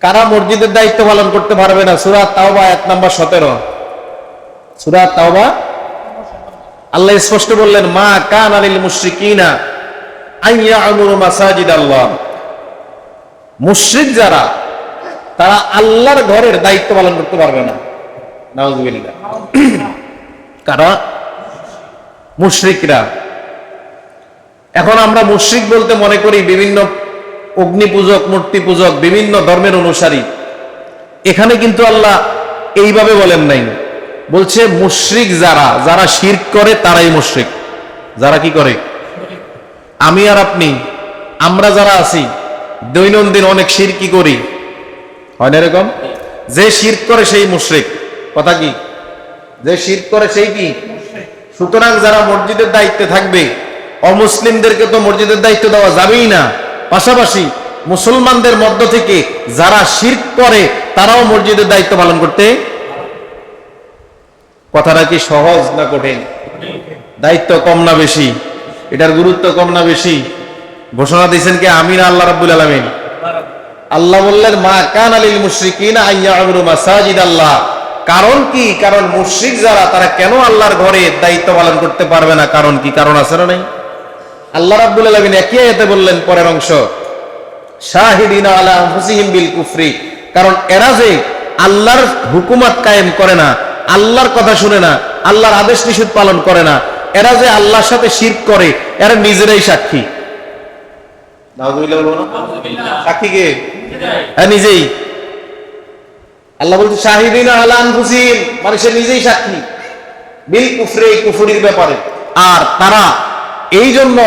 কারা মসজিদের দায়িত্ব পালন করতে পারবে না? সুরা তাওবা এক নম্বর সতেরো। সুরা তাওবা। আল্লাহ স্পষ্ট বললেন, মা কান আলিল মুশরিকিনা মুশরিক যারা, তারা আল্লাহর ঘরের দায়িত্ব পালন করতে পারবে না। নাউজুবিল্লাহ। কারা? মুশরিকরা। এখন আমরা মুশরিক বলতে মনে করি বিভিন্ন অগ্নি পূজক মূর্তি পূজক বিভিন্ন ধর্মের অনুসারী। এখানে কিন্তু আল্লাহ এইভাবে বলেন নাই। বলছে, মুশরিক যারা যারা শিরক করে, তারাই মুশরিক। যারা কি করে? আমি আর আপনি, আমরা যারা আছি, দৈনন্দিন অনেক শিরকি করি। হয় না এরকম? যে শির করে, সেই মুশরিক। কথা কি? যে শিরক করে, সেই কি? সুতরাং যারা মসজিদের দায়িত্বে থাকবে, অমুসলিমদেরকে তো মসজিদের দায়িত্ব দেওয়া যাবেই না। পাশাপাশি মুসলমানদের মধ্য থেকে যারা শিরক করে, তারাও মসজিদের দায়িত্ব পালন করতে কথাটা কি সহজ না কঠিন? দায়িত্ব কম না বেশি? এটার গুরুত্ব কম না বেশি? ঘোষণা দিয়েছেন কি আমিন আল্লাহ রাব্বুল আলামিন? আল্লাহ বললেন, মা কান আলিল মুশরিকিনা আইয়াবুরু মাসাজিদ আল্লাহ। কারণ কি? কারণ মুশরিক যারা, তারা কেন আল্লাহর ঘরে দায়িত্ব পালন করতে পারবে না? কারণ কি? কারণ আছে না নাই? আল্লাহ রাব্বুল আলামিন একই আয়াতে বললেন পরের অংশ শাহিদিনা আলা আনফুসিহিম বিল কুফরি। কারণ এরা যে আল্লাহর হুকুমত কায়েম করে না আল্লাহর কথা শুনে না আল্লাহর আদেশ নিষেধ পালন করে না এরা যে আল্লাহর সাথে শিরক করে এরা নিজেরাই সাক্ষী। নাউজুবিল্লাহ বলব না? সাক্ষী কে? হ্যাঁ নিজেই। আল্লাহ বলছে শাহিদিনা আলা আনফুসিহিম মানে সে নিজেই সাক্ষী। বিল কুফরে কুফরির ব্যাপারে। আর তারা এই জন্য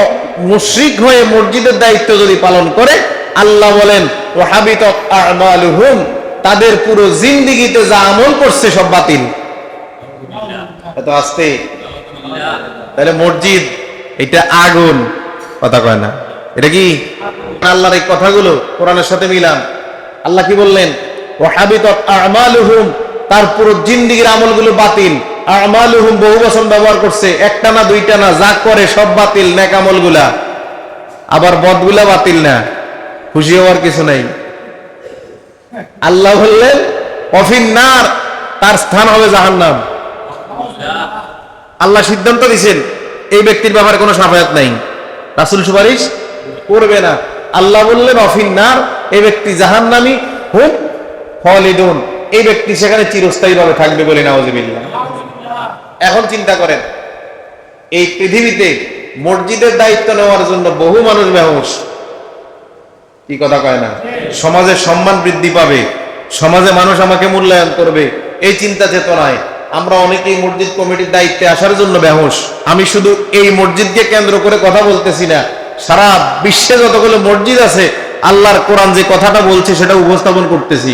মুশরিক হয়ে মসজিদের দায়িত্ব যদি পালন করে, আল্লাহ বলেন ওয়াহাবিত আমালুহুম তাদের পুরো জিন্দিগিতে যা আমল করছে সব বাতিল। এত আসতে তাহলে মসজিদ, এটা আগুন। কথা কয় না। এটা কি? আল্লাহর এই কথাগুলো কোরআনের সাথে মিলান। আল্লাহ কি বললেন? ওয়াহাবিত আমালুহুম তার পুরো জিন্দিগির আমলগুলো বাতিল। আমালুহুম বহু বছর ব্যবহার করছে। একটা না দুইটা না, যা করে সব বাতিল নেক আমলগুলা আবার বদগুলা বাতিল না। খুশি হওয়ার কিছু নাই। আল্লাহ বললেন অফিন্নার তার স্থান হবে আল্লাহ সিদ্ধান্ত দিছেন, এই ব্যক্তির ব্যাপারে কোনো সাফায়াত নাই। রাসুল সুপারিশ করবে না। আল্লাহ বললেন অফিন্নার এই ব্যক্তি জাহান্নামি, হুম হলিদুন এই ব্যক্তি সেখানে চিরস্থায়ী ভাবে থাকবে বলে নাওজিবিল্লাহ এখন চিন্তা করেন, এই পৃথিবীতে মসজিদের দায়িত্ব নেওয়ার জন্য বহু মানুষ বেহুশ। কি কথা কয় না? সমাজের সম্মান বৃদ্ধি পাবে, সমাজে মানুষ আমাকে মূল্যায়ন করবে, এই চিন্তা চেতনায় আমরা অনেকেই মসজিদ কমিটির দায়িত্বে আসার জন্য বেহুশ। আমি শুধু এই মসজিদকে কেন্দ্র করে কথা বলতেছি না, সারা বিশ্বে যতগুলো মসজিদ আছে, আল্লাহর কোরআন যে কথাটা বলছে সেটা উপস্থাপন করতেছি।